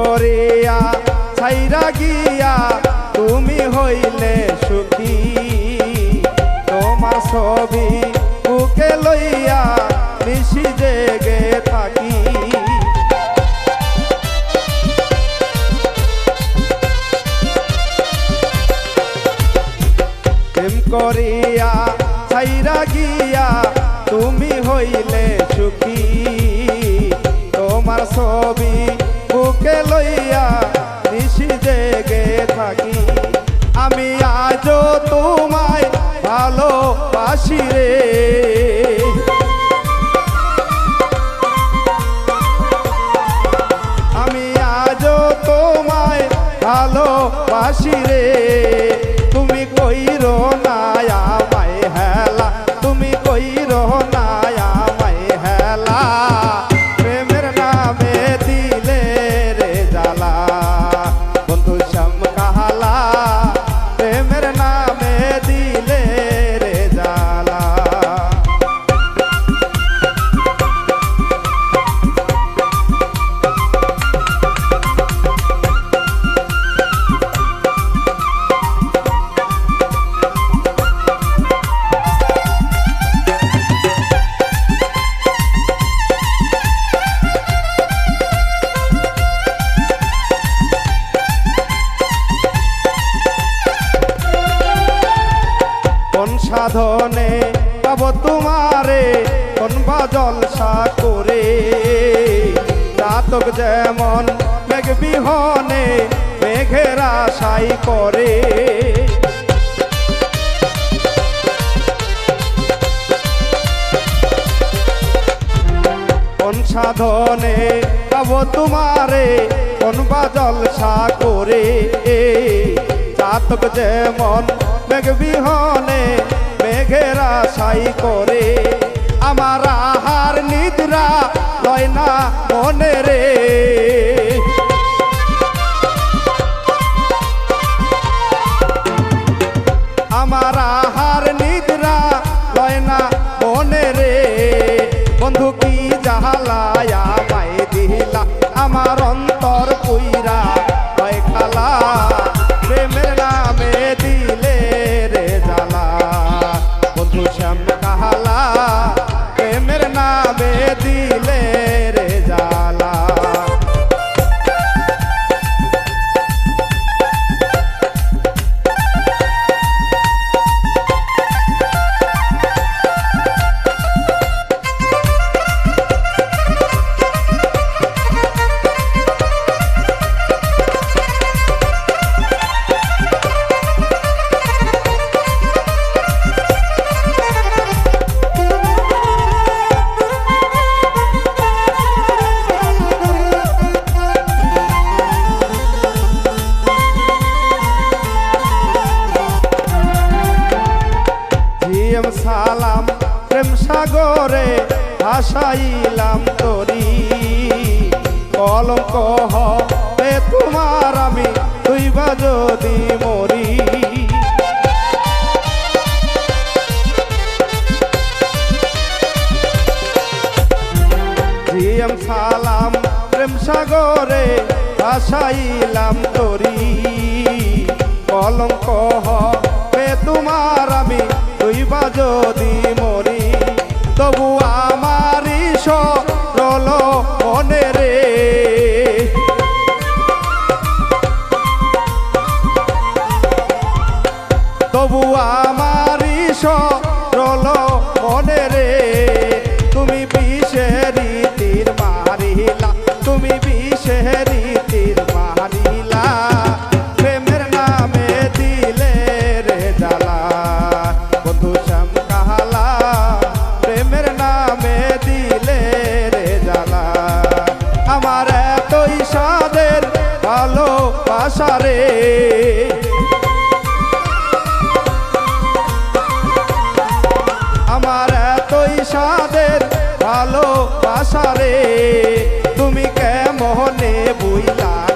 করিয়া, ছাইরা গিয়া তুমি হইলে সুখী। তোমার ছবি বুকে লইয়া নিশি জেগে থাকি। করিয়া, ছাইরা গিয়া তুমি হইলে সুখী। তোমার ছবি ভালোবাসি রে সাধনে পাব তোমারে কোন বা জলসা করে। জাতক যেমন মেঘ বিহনে, মেঘের আশাই করে। সাধনে পাব তোমারে কোন বা জলসা করে। জাতক যেমন মেঘ বিহনে মেঘের সাই করে। আমার আহার নিদ্রা লয় না মনে রে। জিএম সালাম, প্রেম সাগরে ভাসাইলাম তরি। কলঙ্ক হবে তোমার আমি তুইবা যদি মরি। জিএম সালাম, প্রেম সাগরে ভাসাইলাম তরি। কলঙ্ক তুইবা যদি মরি তবু তুমি কে